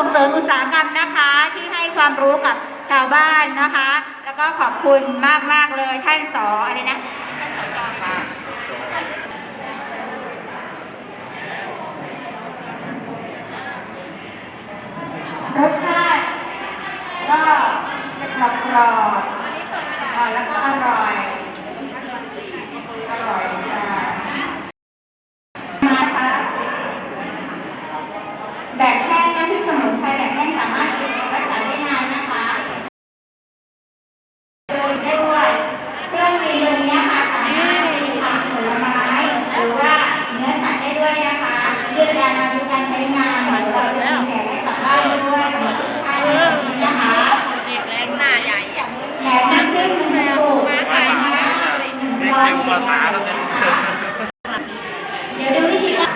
ส่งเสริมอุตสาหกรรมนะคะ ที่ให้ความรู้กับชาวบ้านนะคะ แล้วก็ขอบคุณมากๆเลยท่านสออะไรนะท่านสอจอค่ะรสชาติก็จะกรอบกรอบๆอ่าแล้วก็อร่อยอร่อยค่ะมาค่ะ แบบแห้งน้ำพริกสมุนไพรแบบแห้งสามารถรักษาได้นานนะคะโดยได้ด้วยเครื่องซีนตัวนี้ค่ะสามารถซีนผักผลไม้ หรือว่าเนื้อสัตว์ได้ด้วยนะคะเรื่องการอายุการใช้งานเดี๋ยวเราจะมีแจกให้กลับบ้านด้วยสำหรับทุกท่านนะคะ เด็กแรงหน้าใหญ่ แถมน้ำพริกหนึ่งกระปุกนะคะหนึ่ง ซองใหญ่ๆนะคะเดี๋ยวดูวิธีการ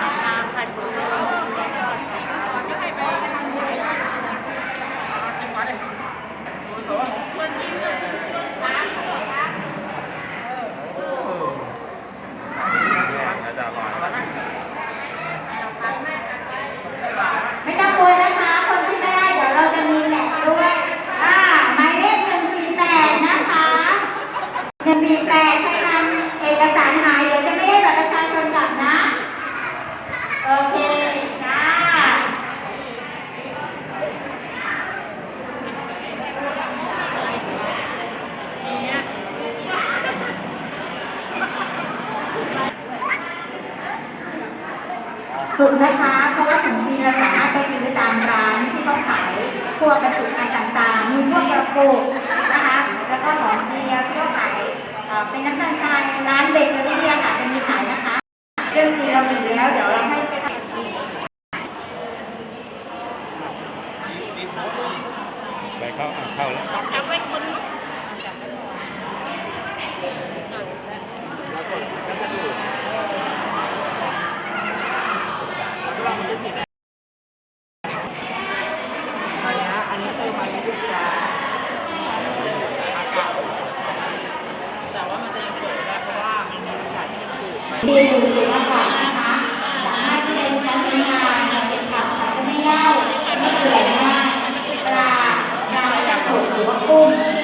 ไม่ต้องกลัวนะคะ คนที่ไม่ได้เดี๋ยวเราจะมีแจกด้วย อ่าหมายเลขหนึ่งสี่แปดนะคะหนึ่งสี่แปดใครทำเอกสารหายเดี๋ยวจะไม่ได้บัตรประชาชนกลับนะ โอเค จ้า ฝึกนะคะเพราะว่าถุงซีเราสามารถไปซื้อตามร้านที่เขาขายพวกบรรจุภัณฑ์ต่างๆมีพวกกระปุกนะคะ แล้วก็หอมเจียวที่เขาขายเป็นน้ำตาลทรายร้านเบเกอรี่ค่ะจะมีขายนะคะเรื่องซีเรามีแล้วเดี๋ยวเราให้ไปเข้าอะเข้าแล้ว จำไว้คนลุก อันนี้อันนี้คือมันพูดจาอากาศแต่ว่ามันจะยังเปิดได้เพราะว่ามันมีอากาศที่มันดูดไปซีนหรือสูญอากาศนะคะสามารถที่จะมีการใช้งานอย่างเด็ดขาดค่ะจะไม่เน่าไม่เปื่อยมากปลาปลาจะสดหรือว่ากุ้ง